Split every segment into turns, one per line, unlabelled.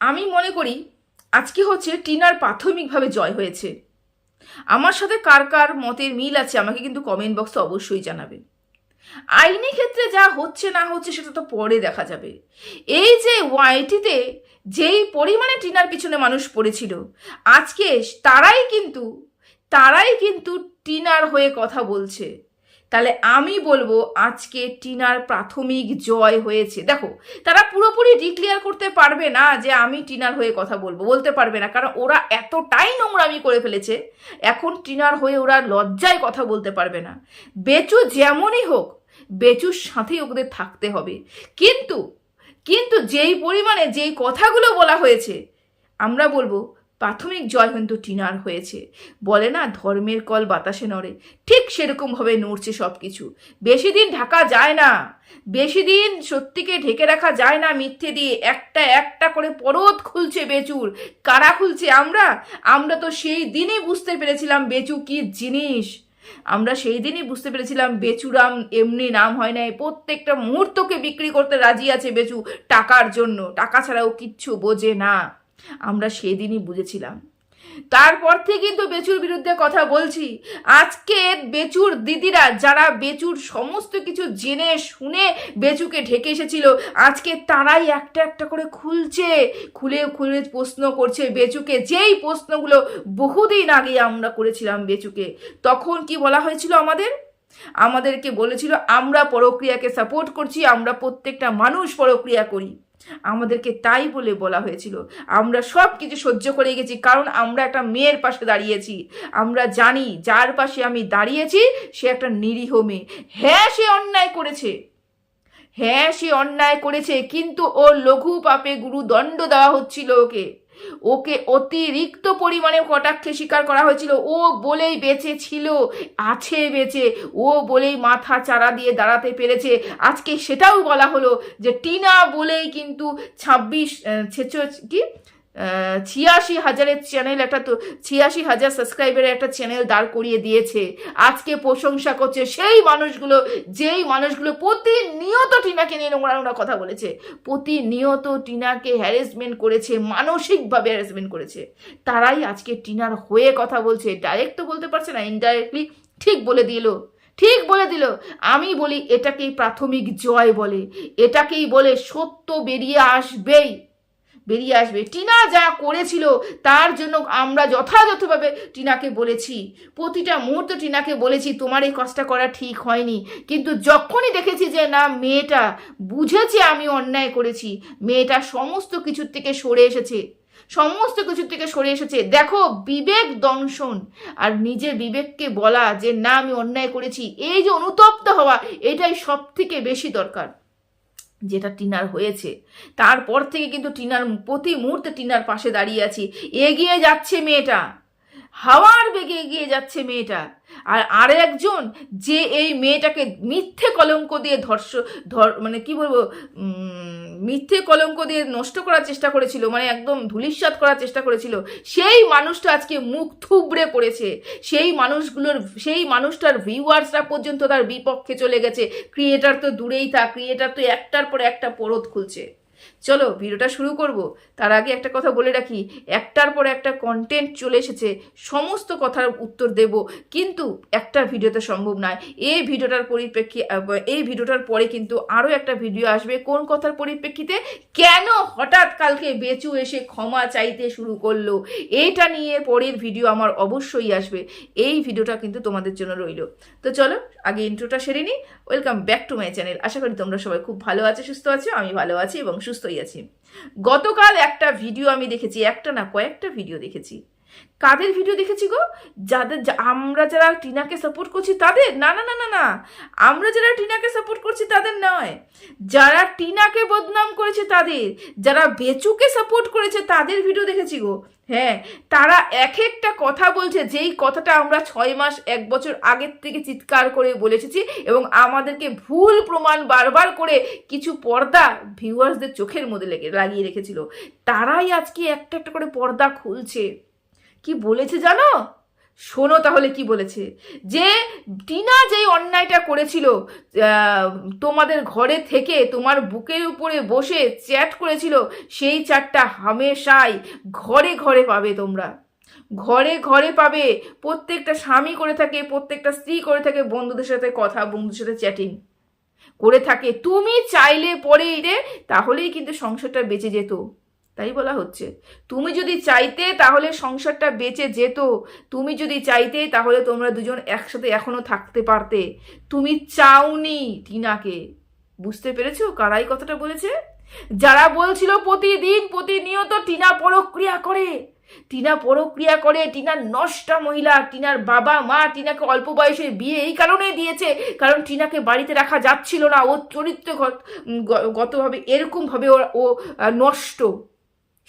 আমি মনে করি আজকে হচ্ছে টিনার প্রাথমিকভাবে জয় হয়েছে। আমার সাথে কার কার মতের মিল আছে আমাকে কিন্তু কমেন্ট বক্সে অবশ্যই জানাবে। আইনি ক্ষেত্রে যা হচ্ছে না হচ্ছে সেটা তো পরে দেখা যাবে। এই যে ওয়াইটিতে যেই পরিমাণে টিনার পিছনে মানুষ পড়েছিল, আজকে তারাই কিন্তু তারাই কিন্তু টিনার হয়ে কথা বলছে। তাহলে আমি বলব আজকে টিনার প্রাথমিক জয় হয়েছে। দেখো, তারা পুরোপুরি ডিক্লিয়ার করতে পারবে না যে আমি টিনার হয়ে কথা বলব, বলতে পারবে না। কারণ ওরা এতটাই নোংরামি করে ফেলেছে, এখন টিনার হয়ে ওরা লজ্জায় কথা বলতে পারবে না। বেচু যেমনই হোক, বেচুর সাথেই ওদের থাকতে হবে। কিন্তু কিন্তু যেই পরিমাণে যেই কথাগুলো বলা হয়েছে, আমরা বলব প্রাথমিক জয় কিন্তু টিনার হয়েছে। বলে না, ধর্মের কল বাতাসে নড়ে। ঠিক সেরকমভাবে নড়ছে সব কিছু বেশি দিন ঢাকা যায় না। বেশি দিন সত্যিকে ঢেকে রাখা যায় না মিথ্যে দিয়ে। একটা একটা করে পরত খুলছে বেচুর। কারা খুলছে আমরা? আমরা তো সেই দিনই বুঝতে পেরেছিলাম বেচু কি জিনিস। আমরা সেই দিনই বুঝতে পেরেছিলাম বেচুরাম এমনি নাম হয় নাই। প্রত্যেকটা মুহূর্তকে বিক্রি করতে রাজি আছে বেচু টাকার জন্য। টাকা ছাড়াও কিচ্ছু বোঝে না। আমরা সেদিনই বুঝেছিলাম। তারপর থেকে কিন্তু বেচুর বিরুদ্ধে কথা বলছি। আজকে বেচুর দিদিরা যারা বেচুর সমস্ত কিছু জেনে শুনে বেচুকে ঢেকে এসেছিল, আজকে তারাই একটা একটা করে খুলছে, খুলে খুলে প্রশ্ন করছে বেচুকে। যেই প্রশ্নগুলো বহুদিন আগে আমরা করেছিলাম বেচুকে। তখন কি বলা হয়েছিল আমাদের? আমাদেরকে বলেছিল, আমরা পরক্রিয়াকে সাপোর্ট করছি, আমরা প্রত্যেকটা মানুষ পরক্রিয়া করি। আমাদেরকে তাই বলে বলা হয়েছিল, আমরা সব কিছু সহ্য করে গেছি, কারণ আমরা একটা মেয়ের পাশে দাঁড়িয়েছি। আমরা জানি যার পাশে আমি দাঁড়িয়েছি, সে একটা নিরীহ মেয়ে। হ্যাঁ সে অন্যায় করেছে। হ্যাঁ সে অন্যায় করেছে, কিন্তু ও লঘু পাপে গুরু দণ্ড দেওয়া হচ্ছিল ওকে। ওকে অতিরিক্ত পরিমাণে কটাক্ষে স্বীকার করা হয়েছিল। ও বলেই বেঁচে ছিল, আছে বেঁচে। ও বলেই মাথা চারা দিয়ে দাঁড়াতে পেরেছে। আজকে সেটাও বলা হলো যে টিনা বলেই কিন্তু ছাব্বিশ ছেচ, কি? ছিয়াশি হাজারের চ্যানেল একটা তো, ছিয়াশি হাজার সাবস্ক্রাইবারের একটা চ্যানেল দাঁড় করিয়ে দিয়েছে। আজকে প্রশংসা করছে সেই মানুষগুলো, যেই মানুষগুলো প্রতিনিয়ত টিনাকে নিয়ে নোংরা নোংরা কথা বলেছে। প্রতিনিয়ত টিনাকে হ্যারাসমেন্ট করেছে, মানসিকভাবে হ্যারাসমেন্ট করেছে। তারাই আজকে টিনার হয়ে কথা বলছে। ডাইরেক্ট তো বলতে পারছে না ইনডাইরেক্টলি ঠিক বলে দিল। ঠিক বলে দিল। আমি বলি, এটাকেই প্রাথমিক জয় বলে। এটাকেই বলে সত্য বেরিয়ে আসবেই। বেরিয়ে আসবে। টিনা যা করেছিল, তার জন্য আমরা যথাযথভাবে টিনাকে বলেছি। প্রতিটা মুহূর্ত টিনাকে বলেছি, তোমার এই কাজটা করা ঠিক হয়নি। কিন্তু যখনই দেখেছি যে, না, মেয়েটা, বুঝেছে আমি অন্যায় করেছি। মেয়েটা সমস্ত কিছুর থেকে সরে এসেছে। সমস্ত কিছুর থেকে সরে এসেছে। দেখো, বিবেক দংশন। আর নিজের বিবেককে বলা যে, না, আমি অন্যায় করেছি। এই যে অনুতপ্ত হওয়া, এটাই সব থেকে বেশি দরকার। যেটা টিনার হয়েছে। তারপর থেকে কিন্তু টিনার প্রতি মুহূর্তে টিনার পাশে দাঁড়িয়ে আছি। এগিয়ে যাচ্ছে মেয়েটা। হাওয়ার বেগে এগিয়ে যাচ্ছে মেয়েটা। আর আর একজন যে এই মেয়েটাকে মিথ্যে কলঙ্ক দিয়ে ধর্ষ, ধর মানে কি বলব মিথ্যে কলঙ্ক দিয়ে নষ্ট করার চেষ্টা করেছিল মানে একদম ধুলিস্বাত করার চেষ্টা করেছিল, সেই মানুষটা আজকে মুখ থুবড়ে পড়েছে। সেই মানুষগুলোর, সেই মানুষটার ভিউয়ার্সরা পর্যন্ত তার বিপক্ষে চলে গেছে। ক্রিয়েটার তো দূরেই থাক ক্রিয়েটার তো একটার পর একটা পরত খুলছে। চলো ভিডিওটা শুরু করব। তার আগে একটা কথা বলে রাখি, একটার পর একটা কন্টেন্ট চলে এসেছে, সমস্ত কথার উত্তর দেব। কিন্তু একটা ভিডিওতে সম্ভব নয়। এই ভিডিওটার পরিপ্রেক্ষি এই ভিডিওটার পরে কিন্তু আরও একটা ভিডিও আসবে। কোন কথার পরিপ্রেক্ষিতে? কেন হঠাৎ কালকে বেচু এসে ক্ষমা চাইতে শুরু করল? এটা নিয়ে পরের ভিডিও আমার অবশ্যই আসবে। এই ভিডিওটা কিন্তু তোমাদের জন্য রইল। তো চলো, আগে ইন্ট্রোটা সেরে নিই। Welcome back to my channel আশা করি তোমরা সবাই খুব ভালো আছো, সুস্থ আছো, আমি ভালো আছি এবং সুস্থই আছি। গতকাল একটা ভিডিও আমি দেখেছি একটা না কয়েকটা ভিডিও দেখেছি। কাদের ভিডিও দেখেছি গো? যাদের আমরা যারা টিনাকে সাপোর্ট করছি তাদের? না না না না না। আমরা যারা টিনাকে সাপোর্ট করছি তাদের নয়। যারা টিনাকে বদনাম করেছে তাদের, যারা বেচুকে সাপোর্ট করেছে তাদের ভিডিও দেখেছি গো। হ্যাঁ তারা এক একটা কথা বলছে, যেই কথাটা আমরা ছয় মাস, এক বছর আগের থেকে চিৎকার করে বলে এসেছি এবং আমাদেরকে ভুল প্রমাণ বারবার করে কিছু পর্দা ভিউয়ার্সদের চোখের মধ্যে লেগে, লাগিয়ে রেখেছিল। তারাই আজকে একটা একটা করে পর্দা খুলছে। কি বলেছে জানো? শোনো তাহলে কি বলেছে? যে টিনা যেই অন্যায়টা করেছিল তোমাদের ঘরে থেকে তোমার বুকের উপরে বসে চ্যাট করেছিল, সেই চ্যাটটা হামেশাই ঘরে ঘরে পাবে তোমরা। ঘরে ঘরে পাবে। প্রত্যেকটা স্বামী করে থাকে, প্রত্যেকটা স্ত্রী করে থাকে বন্ধুদের সাথে কথা, বন্ধুদের সাথে চ্যাটিং করে থাকে। তুমি চাইলে পরে তাহলেই কিন্তু সংসারটা বেঁচে যেত। তাই বলা হচ্ছে। তুমি যদি চাইতে তাহলে সংসারটা বেঁচে যেত, তুমি যদি চাইতে তাহলে তোমরা দুজন একসাথে এখনও থাকতে পারতে। তুমি চাওনি টিনাকে। বুঝতে পেরেছ কারাই কথাটা বলেছে? যারা বলছিল প্রতিদিন প্রতিনিয়ত টিনা পরক্রিয়া করে, টিনা পরক্রিয়া করে, টিনার নষ্টা মহিলা, টিনার বাবা মা, টিনাকে অল্প বয়সে বিয়ে এই কারণে দিয়েছে, কারণ টিনাকে বাড়িতে রাখা যাচ্ছিল না। ও চরিত্র গতভাবে এরকমভাবে ও নষ্ট।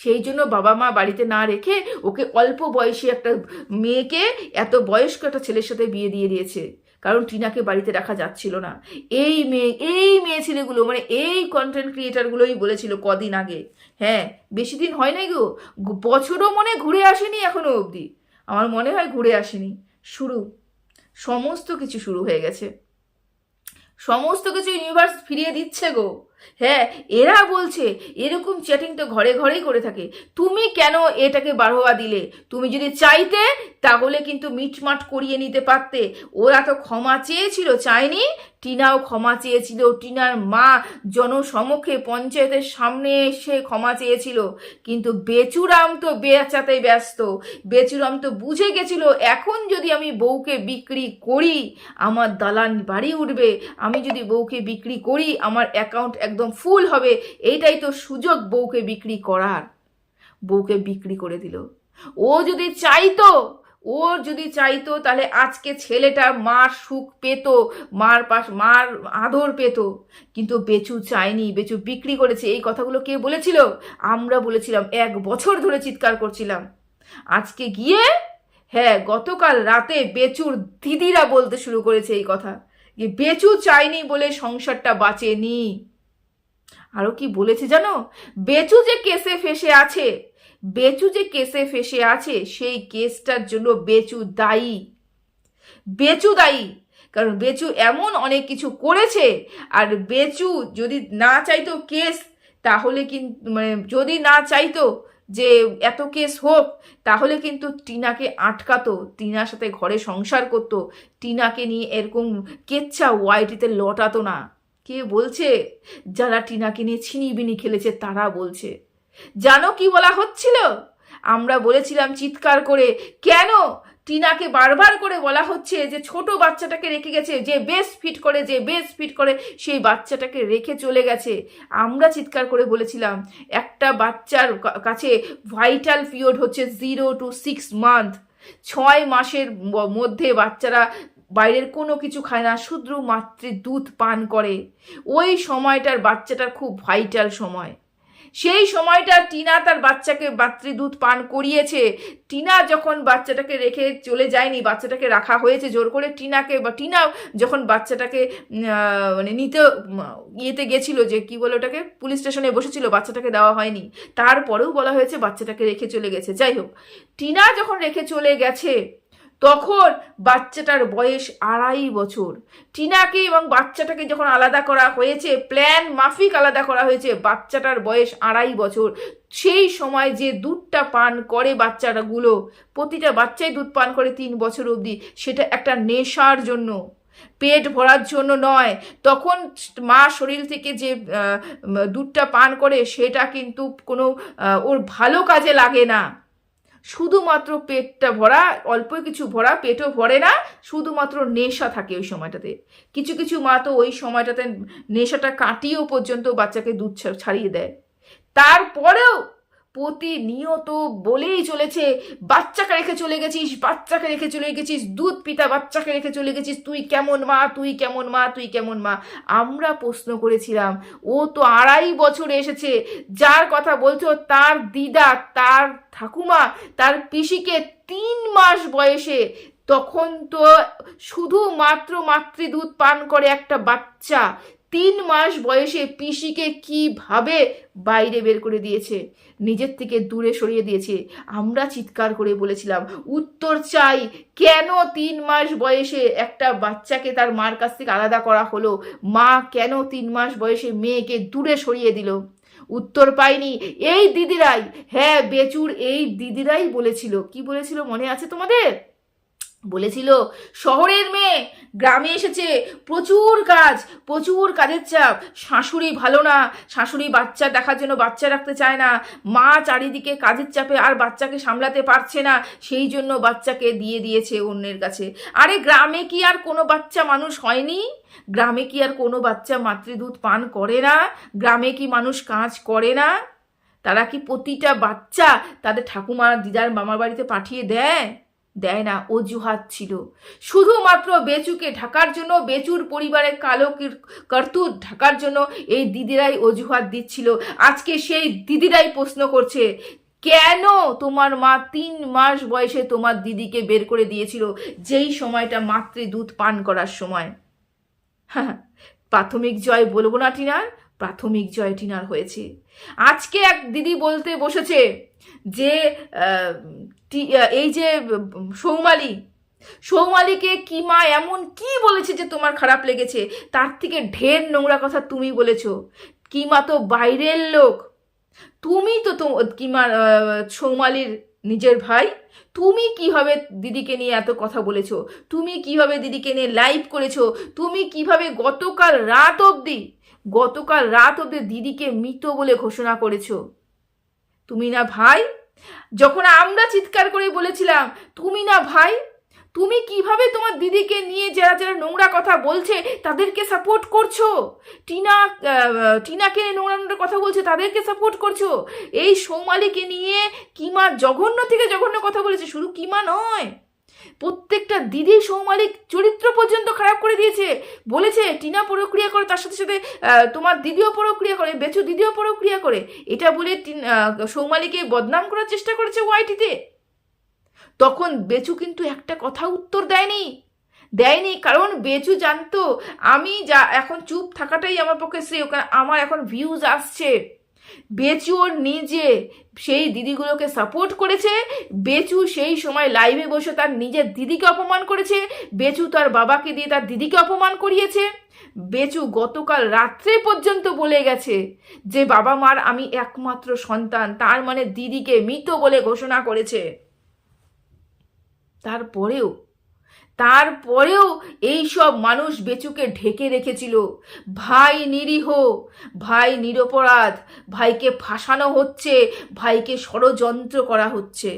সেই জন্য বাবা মা বাড়িতে না রেখে ওকে অল্প বয়সী একটা মেয়েকে এত বয়স্ক একটা ছেলের সাথে বিয়ে দিয়ে দিয়েছে। কারণ টিনাকে বাড়িতে রাখা যাচ্ছিল না। এই মেয়ে এই মেয়ে ছেলেগুলো মানে এই কন্টেন্ট ক্রিয়েটারগুলোই বলেছিল কদিন আগে। হ্যাঁ বেশি দিন হয় নাই গো। বছরও মনে ঘুরে আসেনি এখনও অবধি। আমার মনে হয় ঘুরে আসেনি। শুরু। সমস্ত কিছু শুরু হয়ে গেছে। সমস্ত কিছু ইউনিভার্স ফিরিয়ে দিচ্ছে গো। হ্যাঁ এরা বলছে এরকম চ্যাটিং তো ঘরে ঘরেই করে থাকে। তুমি কেন এটাকে বাড়োয়া দিলে? তুমি যদি চাইতে তাহলে কিন্তু মিটমাট করিয়ে নিতে পারতে। ওরা তো ক্ষমা চেয়েছিল, চায়নি? টিনাও ক্ষমা চেয়েছিল। টিনার মা জনসমক্ষে পঞ্চায়েতের সামনে এসে ক্ষমা চেয়েছিল। কিন্তু বেচুরাম তো বেচাতে ব্যস্ত। বেচুরাম তো বুঝে গেছিল, এখন যদি আমি বউকে বিক্রি করি, আমার দালান বাড়ি উঠবে। আমি যদি বউকে বিক্রি করি, আমার অ্যাকাউন্ট একদম ফুল হবে। এইটাই তো সুযোগ বউকে বিক্রি করার। বউকে বিক্রি করে দিল। ও যদি চাইতো ও যদি চাইতো, তাহলে আজকে ছেলেটা মার সুখ পেত, মার পাশ, মার আদর পেত। কিন্তু বেচু চায়নি, বেচু বিক্রি করেছে। এই কথাগুলো কে বলেছিল? আমরা বলেছিলাম, এক বছর ধরে চিৎকার করছিলাম। আজকে গিয়ে হ্যাঁ গতকাল রাতে বেচুর দিদিরা বলতে শুরু করেছে এই কথা। যে বেচু চায়নি বলে সংসারটা বাঁচেনি। আরও কি বলেছে জানো? বেচু যে কেসে ফেসে আছে বেচু যে কেসে ফেসে আছে, সেই কেসটার জন্য বেচু দায়ী। বেচু দায়ী, কারণ বেচু এমন অনেক কিছু করেছে, আর বেচু যদি না চাইতো কেস, তাহলে কিন্তু মানে যদি না চাইতো যে এত কেস হোক, তাহলে কিন্তু টিনাকে আটকাতো, টিনার সাথে ঘরে সংসার করতো, টিনাকে নিয়ে এরকম কেচ্ছা ওয়াইটিতে লটাতো না। কে বলছে? যারা টিনাকে নিয়ে ছিনিবিনি খেলেছে, তারা বলছে। জানো কি বলা হচ্ছিল? আমরা বলেছিলাম চিৎকার করে, কেন? টিনাকে বারবার করে বলা হচ্ছে যে ছোট বাচ্চাটাকে রেখে গেছে, যে বেশ ফিট করে, যে বেশ ফিট করে, সেই বাচ্চাটাকে রেখে চলে গেছে। আমরা চিৎকার করে বলেছিলাম, একটা বাচ্চার কাছে ভাইটাল পিরিয়ড হচ্ছে জিরো টু সিক্স মান্থ। ছয় মাসের মধ্যে বাচ্চারা বাইরের কোনো কিছু খায় না, শুধু মাতৃ দুধ পান করে। ওই সময়টার বাচ্চাটার খুব ভাইটাল সময়। সেই সময়টা টিনা তার বাচ্চাকে মাতৃদুধ পান করিয়েছে। টিনা যখন বাচ্চাটাকে রেখে চলে যায়নি, বাচ্চাটাকে রাখা হয়েছে জোর করে, টিনাকে বা টিনা যখন বাচ্চাটাকে মানে নিতে ইয়েতে গেছিল যে কি বলে ওটাকে, পুলিশ স্টেশনে বসেছিল, বাচ্চাটাকে দেওয়া হয়নি। তারপরেও বলা হয়েছে বাচ্চাটাকে রেখে চলে গেছে। যাই হোক, টিনা যখন রেখে চলে গেছে তখন বাচ্চাটার বয়স আড়াই বছর। টিনাকে এবং বাচ্চাটাকে যখন আলাদা করা হয়েছে, প্ল্যান মাফিক আলাদা করা হয়েছে, বাচ্চাটার বয়স আড়াই বছর। সেই সময় যে দুধটা পান করে বাচ্চাটাগুলো প্রতিটা বাচ্চাই দুধ পান করে তিন বছর অবধি, সেটা একটা নেশার জন্য, পেট ভরার জন্য নয়। তখন মা শরীর থেকে যে দুধটা পান করে, সেটা কিন্তু কোনো ওর ভালো কাজে লাগে না। শুধুমাত্র পেটটা ভরা অল্প কিছু ভরা, পেটও ভরে না, শুধুমাত্র নেশা থাকে ওই সময়টাতে। কিছু কিছু মা তো ওই সময়টাতে নেশাটা কাটিয়েও পর্যন্ত বাচ্চাকে দুধ ছাড়িয়ে দেয়। তারপরেও প্রতিনিয়ত বলেই চলেছে, বাচ্চাকে রেখে চলে গেছিস, বাচ্চাকে রেখে চলে গেছিস, দুধ পিতা বাচ্চাকে রেখে চলে গেছিস, তুই কেমন মা, তুই কেমন মা, তুই কেমন মা? আমরা প্রশ্ন করেছিলাম, ও তো আড়াই বছরে এসেছে, যার কথা বলছো তার দিদা, তার ঠাকুমা, তার পিসিকে তিন মাস বয়সে, তখন তো শুধুমাত্র মাতৃদুধ পান করে একটা বাচ্চা তিন মাস বয়সে পিসিকে কীভাবে বাইরে বের করে দিয়েছে? নিজের থেকে দূরে সরিয়ে দিয়েছে। আমরা চিৎকার করে বলেছিলাম, উত্তর চাই। কেন তিন মাস বয়সে একটা বাচ্চাকে তার মার কাছ থেকে আলাদা করা হলো? মা কেন তিন মাস বয়সে মেয়েকে দূরে সরিয়ে দিল? উত্তর পাইনি। এই দিদিরাই। হ্যাঁ বেচুর, এই দিদিরাই বলেছিল। কি বলেছিল মনে আছে তোমাদের? বলেছিল, শহরের মেয়ে, গ্রামে এসেছে, প্রচুর কাজ, প্রচুর কাজের চাপ। শাশুড়ি ভালো না, শাশুড়ি বাচ্চা দেখার জন্য বাচ্চা রাখতে চায় না। মা চারিদিকে কাজের চাপে আর বাচ্চাকে সামলাতে পারছে না, সেই জন্য বাচ্চাকে দিয়ে দিয়েছে অন্যের কাছে। আরে গ্রামে কি আর কোনো বাচ্চা মানুষ হয়নি? গ্রামে কি আর কোনো বাচ্চা মাতৃদুধ পান করে না? গ্রামে কি মানুষ কাজ করে না? তারা কি প্রতিটা বাচ্চা তাদের ঠাকুমা দিদার মামার বাড়িতে পাঠিয়ে দেয়? দেয় না, অজুহাত ছিল। শুধুমাত্র বেচুকে ঢাকার জন্য, বেচুর পরিবারের কালো কির- কর্তুত ঢাকার জন্য এই দিদিরাই অজুহাত দিচ্ছিল। আজকে সেই দিদিরাই প্রশ্ন করছে, কেন তোমার মা তিন মাস বয়সে তোমার দিদিকে বের করে দিয়েছিল? যেই সময়টা মাতৃ দুধ পান করার সময়। হ্যাঁ প্রাথমিক জয় বলব না, টিনার। প্রাথমিক জয় টিনার হয়েছে। আজকে এক দিদি বলতে বসেছে যে এই যে সৌমালি, সৌমালিকে কি মা এমন কি বলেছে যে তোমার খারাপ লেগেছে? তার থেকে ঢের নোংরা কথা তুমি বলেছ। কিমা তো বাইরের লোক। তুমি তো কিমা সৌমালির নিজের ভাই। তুমি কীভাবে দিদিকে নিয়ে এত কথা বলেছ? তুমি কীভাবে দিদিকে নিয়ে লাইভ করেছ? তুমি কীভাবে গতকাল রাত অবধি গতকাল রাত অবধি দিদিকে মৃত বলে ঘোষণা করেছ। তুমি না ভাই? যখন আমরা চিৎকার করে বলেছিলাম, তুমি না ভাই? তুমি কীভাবে তোমার দিদিকে নিয়ে যারা যারা নোংরা কথা বলছে, তাদেরকে সাপোর্ট করছ? টিনা টিনাকে নোংরা নোংরা কথা বলছে, তাদেরকে সাপোর্ট করছ? এই সৌমালিকে নিয়ে কিমা জঘন্য থেকে জঘন্য কথা বলেছে, শুধু কিমা নয়। প্রত্যেকটা দিদি সৌমালিক চরিত্র পর্যন্ত খারাপ করে দিয়েছে। বলেছে, টিনা প্রক্রিয়া করে, তার সাথে সাথে তোমার দিদিও প্রক্রিয়া করে, বেচু দিদিও প্রক্রিয়া করে। এটা বলে সৌমালিকে বদনাম করার চেষ্টা করেছে ওয়াইটিতে। তখন বেচু কিন্তু একটা কথা উত্তর দেয়নি। দেয়নি, কারণ বেচু জানতো, আমি যা, এখন চুপ থাকাটাই আমার পক্ষে শ্রেয়, কারণ আমার এখন ভিউজ আসছে। বেচু ওর নিজে সেই দিদিগুলোকে সাপোর্ট করেছে, বেচু সেই সময় লাইভে বসে তার নিজের দিদিকে অপমান করেছে, বেচু তার বাবাকে দিয়ে তার দিদিকে অপমান করিয়েছে। বেচু গতকাল রাত্রে পর্যন্ত বলে গেছে যে, বাবা মার আমি একমাত্র সন্তান, তার মানে দিদিকে মৃত বলে ঘোষণা করেছে। তারপরেও তারপরেও এই সব মানুষ বেচুকে ঢেকে রেখেছিল। ভাই নিরীহ, ভাই নিরপরাধ, ভাইকে ফাঁসানো হচ্ছে, ভাইকে ষড়যন্ত্র করা হচ্ছে।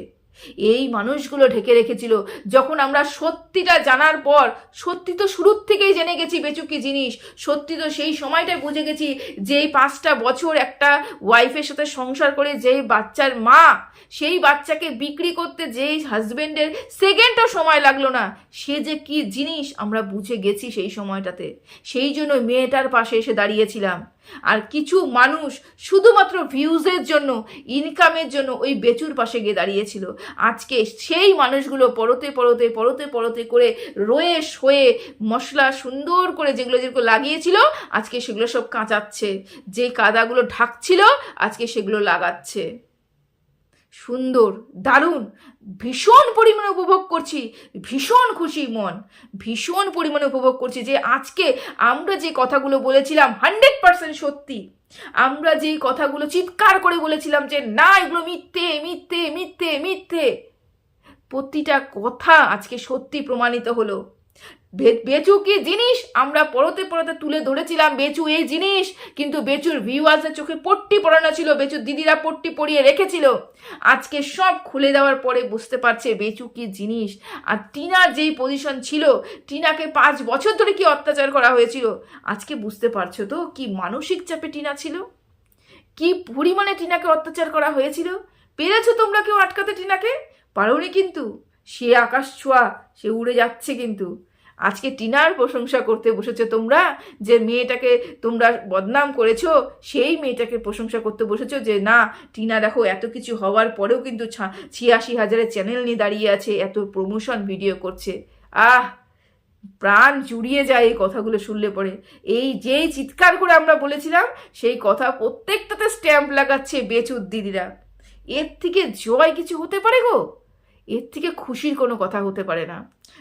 এই মানুষগুলো ঢেকে রেখেছিল। যখন আমরা সত্যিটা জানার পর, সত্যি তো শুরুর থেকেই জেনে গেছি বেচু কি জিনিস, সত্যি তো সেই সময়টাই বুঝে গেছি যে এই পাঁচটা বছর একটা ওয়াইফের সাথে সংসার করে যেই বাচ্চার মা, সেই বাচ্চাকে বিক্রি করতে যেই হাজবেন্ডের সেকেন্ডও সময় লাগল না, সে যে কি জিনিস আমরা বুঝে গেছি সেই সময়টাতে। সেই জন্য মেয়েটার পাশে এসে দাঁড়িয়েছিলাম। আর কিছু মানুষ শুধুমাত্র ভিউজের জন্য ইনকামের জন্য ওই বেচুর পাশে গিয়ে দাঁড়িয়েছিল। আজকে সেই মানুষগুলো পরতে পরতে পরতে পরতে করে রয়ে শোয়ে মশলা সুন্দর করে যেগুলো যেগুলো লাগিয়েছিল, আজকে সেগুলো সব কাঁচাচ্ছে। যে কাদাগুলো ঢাকছিল, আজকে সেগুলো লাগাচ্ছে। সুন্দর, দারুণ, ভীষণ পরিমাণে উপভোগ করছি, ভীষণ খুশি মন, ভীষণ পরিমাণে উপভোগ করছি যে আজকে আমরা যে কথাগুলো বলেছিলাম, হান্ড্রেড পার্সেন্ট সত্যি। আমরা যেই কথাগুলো চিৎকার করে বলেছিলাম যে না, এগুলো মিথ্যে মিথ্যে মিথ্যে মিথ্যে। প্রতিটা কথা আজকে সত্যি প্রমাণিত হলো। বেচু কি জিনিস? আমরা পরতে পরতে তুলে ধরেছিলাম বেচু এই জিনিস। কিন্তু বেচুর ভিউয়ার্সের চোখে পট্টি পড়ানো ছিল, বেচুর দিদিরা পট্টি পরিয়ে রেখেছিল। আজকে সব খুলে দেওয়ার পরে বুঝতে পারছে বেচু কি জিনিস। আর টিনার যেই পজিশন ছিল, টিনাকে পাঁচ বছর ধরে কি অত্যাচার করা হয়েছিল? আজকে বুঝতে পারছ তো কি মানসিক চাপে টিনা ছিল? কি পরিমাণে টিনাকে অত্যাচার করা হয়েছিল? পেরেছ তোমরা কেউ আটকাতে টিনাকে? পারোনি কিন্তু। সে আকাশ ছোঁয়া, সে উড়ে যাচ্ছে কিন্তু। আজকে টিনার প্রশংসা করতে বসেছো তোমরা? যে মেয়েটাকে তোমরা বদনাম করেছ, সেই মেয়েটাকে প্রশংসা করতে বসেছো যে, না, টিনা দেখো, এত কিছু হওয়ার পরেও কিন্তু ছিয়াশি হাজারের চ্যানেল নিয়ে দাঁড়িয়ে আছে, এত প্রমোশন ভিডিও করছে। আহ, প্রাণ জুড়িয়ে যায় এই কথাগুলো শুনলে পরে। এই যেই চিৎকার করে আমরা বলেছিলাম, সেই কথা প্রত্যেকটাতে স্ট্যাম্প লাগাচ্ছে বেচুর দিদিরা। এর থেকে জয় কিছু হতে পারে গো? এর থেকে খুশির কোনো কথা হতে পারে না।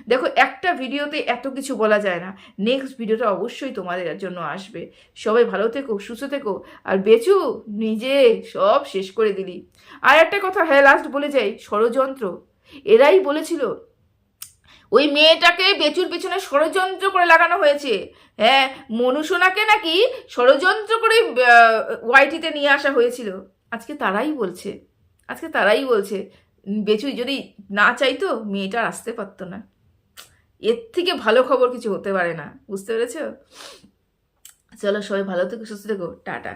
দেখো, একটা ভিডিওতে এত কিছু বলা যায় না। নেক্সট ভিডিওটা অবশ্যই তোমাদের জন্য আসবে। সবাই ভালো থেকো, সুস্থ থেকো, আর বেচু, নিজে সব শেষ করে দিলি। আর একটা কথা হ্যাঁ লাস্ট বলে যাই, ষড়যন্ত্র। এরাই বলেছিল, ওই মেয়েটাকে বেচুর পেছনে ষড়যন্ত্র করে লাগানো হয়েছে। হ্যাঁ মনুসোনাকে নাকি ষড়যন্ত্র করে ওয়াইটিতে নিয়ে আসা হয়েছিল। আজকে তারাই বলছে। আজকে তারাই বলছে বেচুই, যদি না চাইতো মেয়েটা আসতে পারতো না। এর থেকে ভালো খবর কিছু হতে পারে না, বুঝতে পেরেছ? চলো সবাই ভালো থেকো, সুস্থ থেকো, টাটা।